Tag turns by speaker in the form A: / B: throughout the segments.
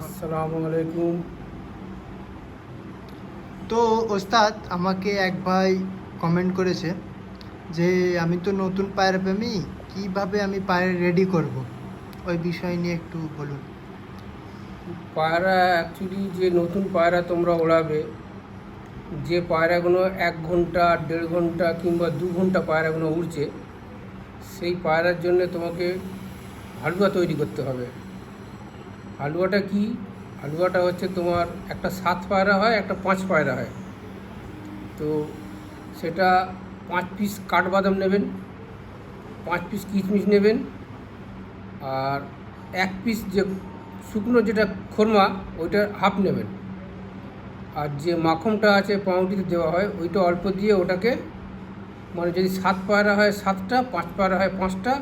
A: আসসালামু আলাইকুম।
B: তো ওস্তাদ আমাকে এক ভাই কমেন্ট করেছে যে আমি তো নতুন পায়ের প্রেমী কীভাবে আমি পায়ের রেডি করব? ওই বিষয় নিয়ে একটু বলুন।
A: পায়রা অ্যাকচুয়ালি যে নতুন পায়রা তোমরা ওড়াবে যে পায়রাগুলো এক ঘণ্টা দেড় ঘণ্টা কিংবা দু ঘণ্টা পায়রাগুলো উড়ছে সেই পায়রার জন্য তোমাকে হালুয়া তৈরি করতে হবে। হালুয়াটা কি? হালুয়াটা হচ্ছে তোমার একটা সাত পায়রা হয়, একটা পাঁচ পায়রা হয়। তো সেটা পাঁচ পিস কাঠবাদাম নেবেন, পাঁচ পিস কিশমিশ নেবেন, আর এক পিস যে শুকনো যেটা খোরমা, ওইটা হাফ নেবেন। আর যে মাখনটা আছে পাউরুটিতে দেওয়া হয়, ওইটা অল্প দিয়ে ওটাকে মানে যদি সাত পায়রা হয় সাতটা, পাঁচ পায়রা হয় পাঁচটা,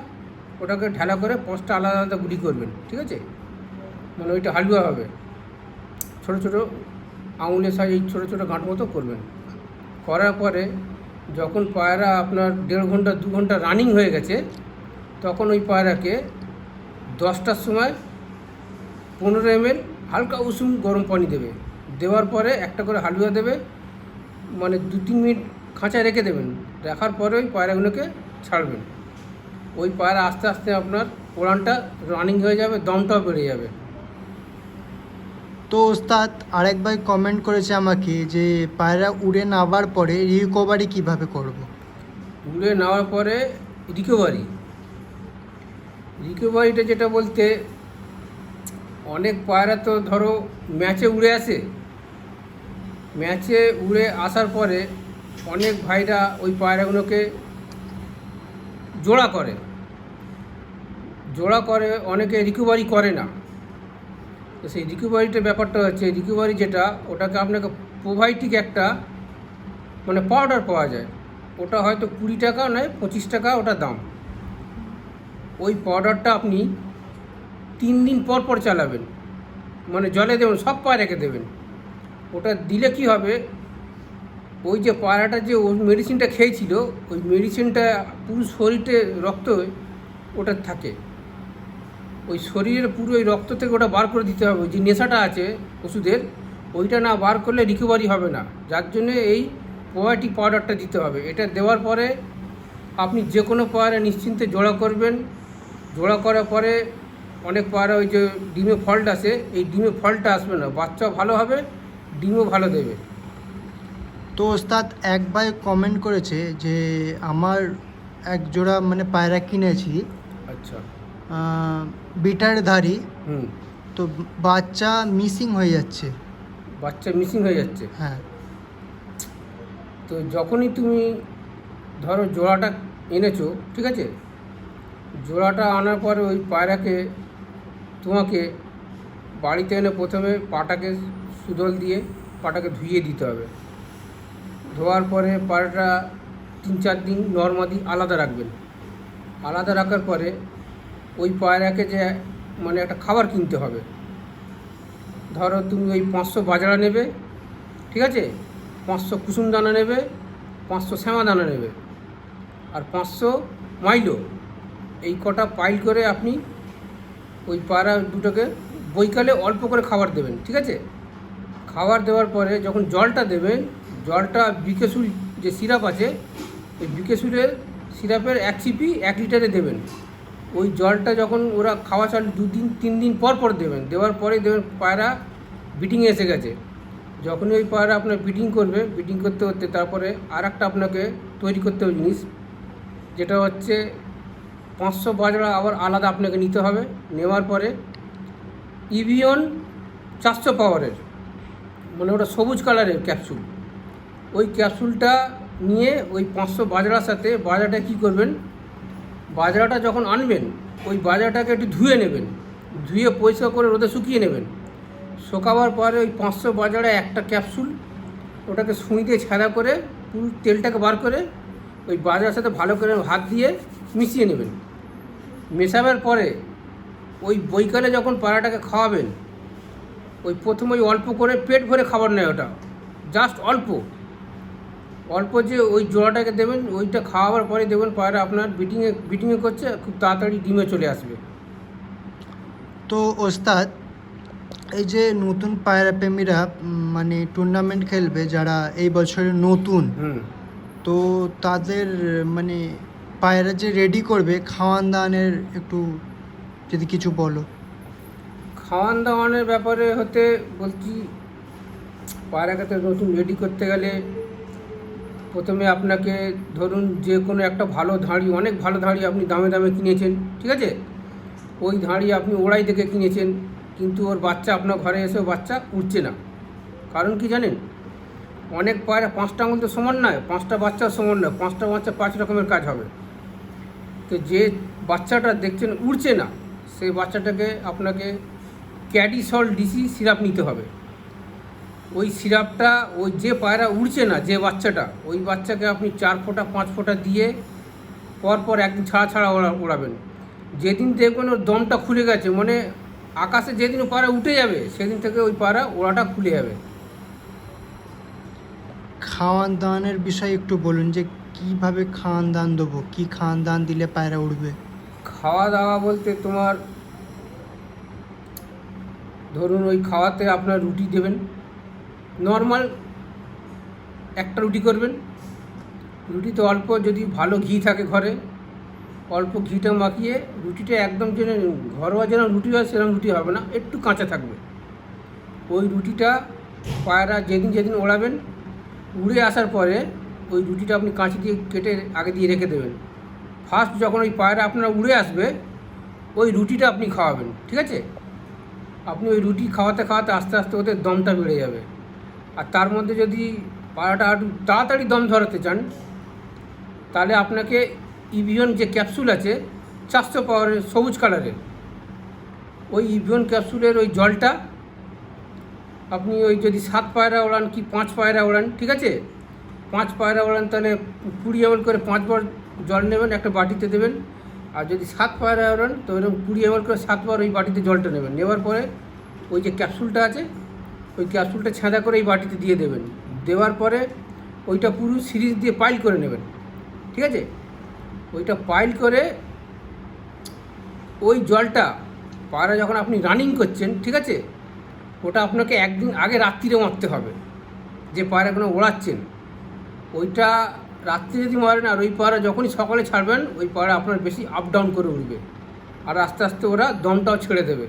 A: ওটাকে ঢেলা করে পাঁচটা আলাদা আলাদা গুলি করবেন, ঠিক আছে? মানে ওইটা হালুয়া হবে। ছোটো ছোটো আঙুলের সাইজ এই ছোটো ছোটো গাঁট মতো করবেন। করার পরে যখন পায়রা আপনার দেড় ঘণ্টা, দু ঘণ্টা রানিং হয়ে গেছে, তখন ওই পায়রাকে দশটার সময় পনেরো এমএল হালকা উষুম গরম পানি দেবে। দেওয়ার পরে একটা করে হালুয়া দেবে মানে দু তিন মিনিট খাঁচায় রেখে দেবেন। রাখার পরে ওই পায়রাগুলোকে ছাড়বেন। ওই পায়রা আস্তে আস্তে আপনার ওড়ানটা রানিং হয়ে যাবে, দমটাও বেড়ে যাবে।
B: তো ওস্তাদ আরেক ভাই কমেন্ট করেছে আমাকে যে পায়রা উড়ে নাবার পরে রিকভারি কীভাবে করব।
A: উড়ে নেওয়ার পরে রিকভারি রিকভারিটা যেটা বলতে, অনেক পায়রা তো ধরো ম্যাচে উড়ে আসে। ম্যাচে উড়ে আসার পরে অনেক ভাইরা ওই পায়রাগুলোকে জোড়া করে। জোড়া করে, অনেকে রিকভারি করে না। তো সেই রিকভারিটা ব্যাপারটা হচ্ছে রিকভারি যেটা, ওটাকে আপনাকে প্রোভাইটিক একটা মানে পাউডার পাওয়া যায়। ওটা হয়তো কুড়ি টাকা নয়, পঁচিশ টাকা ওটা দাম। ওই পাউডারটা আপনি তিন দিন পর পর চালাবেন। মানে জলে দেবেন, সব পায়রাকে দেবেন। ওটা দিলে কি হবে, ওই যে পায়রাটা যে ওই মেডিসিনটা খেয়েছিল, ওই মেডিসিনটা পুরো শরীরে রক্ত ওটা থাকে। ওই শরীরের পুরো ওই রক্ত থেকে ওটা বার করে দিতে হবে যে নেশাটা আছে ওষুধের ওইটা না বার করলে রিকভারি হবে না। যার জন্য এই পোয়াটি পাউডারটা দিতে হবে। এটা দেওয়ার পরে আপনি যে কোনো পায়রা নিশ্চিন্তে জোড়া করবেন। জোড়া করার পরে অনেক পায়রা ওই যে ডিমে ফল্ট আসে এই ডিমে ফল্টটা আসবে না। বাচ্চা ভালো হবে ডিমও ভালো দেবে।
B: তো ওস্তাদ এক ভাই কমেন্ট করেছে যে আমার এক জোড়া মানে পায়রা কিনেছি।
A: আচ্ছা।
B: আহ, বিটার ধারি
A: হুম।
B: তো বাচ্চা মিসিং হয়ে যাচ্ছে।
A: বাচ্চা মিসিং হয়ে যাচ্ছে।
B: হ্যাঁ।
A: তো যখনই তুমি ধরো জোড়াটা এনেছো ঠিক আছে? জোড়াটা আনার পরে ওই পায়রাকে তোমাকে বাড়িতে এনে প্রথমে পাটাকে সুদল দিয়ে পাটাকে ধুইয়ে দিতে হবে। ধোয়ার পরে পায়রাটা তিন চার দিন নর্মাদি আলাদা রাখবেন। আলাদা রাখার পরে ওই পায়রাকে যে মানে একটা খাবার কিনতে হবে। ধরো তুমি ওই পাঁচশো বাজরা নেবে, ঠিক আছে? পাঁচশো কুসুম দানা নেবে, পাঁচশো শ্যামা দানা নেবে, আর পাঁচশো মাইলো। এই কটা পাইল করে আপনি ওই পায়রা দুটোকে বৈকালে অল্প করে খাবার দেবেন, ঠিক আছে? খাবার দেওয়ার পরে যখন জলটা দেবেন, জলটা বিকেশুল যে সিরাপ আছে, ওই বিকেশুলের সিরাপের এক চিপি এক লিটারে দেবেন। ওই জলটা যখন ওরা খাওয়া চাল দুদিন তিন দিন পর পর দেবেন। দেওয়ার পরে দেবেন পায়রা বিটিংয়ে এসে গেছে। যখনই ওই পায়রা আপনার বিটিং করবে বিটিং করতে করতে তারপরে আর একটা আপনাকে তৈরি করতে হবে জিনিস, যেটা হচ্ছে পাঁচশো বাজরা আবার আলাদা আপনাকে নিতে হবে। নেওয়ার পরে ইভিয়ন চারশো পাওয়ারের মানে ওটা সবুজ কালারের ক্যাপসুল ওই ক্যাপসুলটা নিয়ে ওই পাঁচশো বাজরার সাথে বাজরাটা কী করবেন? বাজরাটা যখন আনবেন, ওই বাজরাটাকে একটু ধুয়ে নেবেন। ধুয়ে পরিষ্কার করে রোদে শুকিয়ে নেবেন। শুকাবার পরে ওই পাঁচশো বাজারে একটা ক্যাপসুল, ওটাকে সুই দিয়ে ছাড়া করে পুরো তেলটাকে বার করে ওই বাজারের সাথে ভালো করে হাত দিয়ে মিশিয়ে নেবেন। মেশাবার পরে ওই বৈকালে যখন পাড়াটাকে খাওয়াবেন, ওই প্রথমে ওই অল্প করে পেট ভরে খাবার নেয় ওটা। জাস্ট অল্প। অল্প যে ওই জোড়াটাকে দেবেন ওইটা খাওয়াবার পরে দেবেন পায়রা আপনার বিটিংয়ে বিটিংয়ে করছে খুব তাড়াতাড়ি ডিমে চলে আসবে।
B: তো ওস্তাদ এই যে নতুন পায়রা প্রেমীরা মানে টুর্নামেন্ট খেলবে যারা এই বছরে নতুন তো তাদের মানে পায়রা যে রেডি করবে খাওয়ান দাওয়ানের একটু যদি কিছু বলো।
A: খাওয়ান দাওয়ানের ব্যাপারে হতে বলছি পায়রাকে তো নতুন রেডি করতে গেলে প্রথমে আপনাকে ধরুন যে কোনো একটা ভালো ধাঁড়ি, অনেক ভালো ধাঁড়ি আপনি দামে দামে কিনেছেন, ঠিক আছে? ওই ধাঁড়ি আপনি ওড়াই থেকে কিনেছেন, কিন্তু ওর বাচ্চা আপনার ঘরে এসেও বাচ্চা উঠছে না। কারণ কি জানেন? অনেক পায়রা পাঁচটা আঙুল তো সমান নয়, পাঁচটা বাচ্চাও সমান নয়, পাঁচটা বাচ্চা পাঁচ রকমের কাজ হবে। তো যে বাচ্চাটা দেখছেন উড়ছে না, সেই বাচ্চাটাকে আপনাকে ক্যাডিসল ডিসি সিরাপ নিতে হবে। ওই সিরাপটা ওই যে পায়রা উড়ছে না যে বাচ্চাটা ওই বাচ্চাকে আপনি চার ফোঁটা পাঁচ ফোঁটা দিয়ে পরপর একদিন ছাড়া ছাড়া ওড়া ওড়াবেন। যেদিন দেখবেন ওর দমটা খুলে গেছে মানে আকাশে যেদিন ও পায়রা উঠে যাবে সেদিন থেকে ওই পায়রা ওড়াটা খুলে যাবে।
B: খাওয়ান দাওয়ানের বিষয়ে একটু বলুন যে কীভাবে খাওয়ান দান দেবো? কি খাওয়ান দান দিলে পায়রা উঠবে
A: খাওয়া দাওয়া বলতে তোমার ধরুন ওই খাওয়াতে আপনার রুটি দেবেন নর্মাল একটা রুটি করবেন। রুটিতে অল্প যদি ভালো ঘি থাকে ঘরে, অল্প ঘিটা মাখিয়ে রুটিটা একদম যেন ঘরোয়া যেরকম রুটি হয় সেরকম রুটি হবে না, একটু কাঁচা থাকবে। ওই রুটিটা পায়রা যেদিন যেদিন ওড়াবেন, উড়ে আসার পরে ওই রুটিটা আপনি কাঁচি দিয়ে কেটে আগে দিয়ে রেখে দেবেন। ফার্স্ট যখন ওই পায়রা আপনার উড়ে আসবে, ওই রুটিটা আপনি খাওয়াবেন, ঠিক আছে? আপনি ওই রুটি খাওয়াতে খাওয়াতে আস্তে আস্তে ওদের দমটা বেড়ে যাবে। আর তার মধ্যে যদি পায়রাটা একটু তাড়াতাড়ি দম ধরাতে চান, তাহলে আপনাকে ইভিয়ন যে ক্যাপসুল আছে, চারশো পাওয়ারের সবুজ কালারের। ওই ইভিয়ন ক্যাপসুলের ওই জলটা আপনি ওই যদি সাত পায়রা ওড়ান কি পাঁচ পায়রা ওড়ান, ঠিক আছে? পাঁচ পায়রা ওড়ান তাহলে কুড়ি এমএল করে পাঁচবার জল নেবেন, একটা বাটিতে দেবেন। আর যদি সাত পায়রা ওড়ান, তো এরকম কুড়ি এমএল করে সাতবার ওই বাটিতে জলটা নেবেন। নেওয়ার পরে ওই যে ক্যাপসুলটা আছে ওই ক্যাপসুলটা ছেঁদা করে এই বাটিতে দিয়ে দেবেন। দেওয়ার পরে ওইটা পুরো সিরিজ দিয়ে পাইল করে নেবেন। ঠিক আছে? ওইটা পাইল করে ওই জলটা পায়রা যখন আপনি রানিং করছেন, ঠিক আছে? ওটা আপনাকে একদিন আগে রাত্রিরে মারতে হবে। যে পায়রাগুলো ওড়াচ্ছেন। ওইটা রাত্রি যদি মারেন আর ওই পায়রা যখনই সকালে ছাড়বেন, ওই পায়রা আপনার বেশি আপ ডাউন করে উঠবে। আর আস্তে আস্তে ওরা দমটাও ছেড়ে দেবে।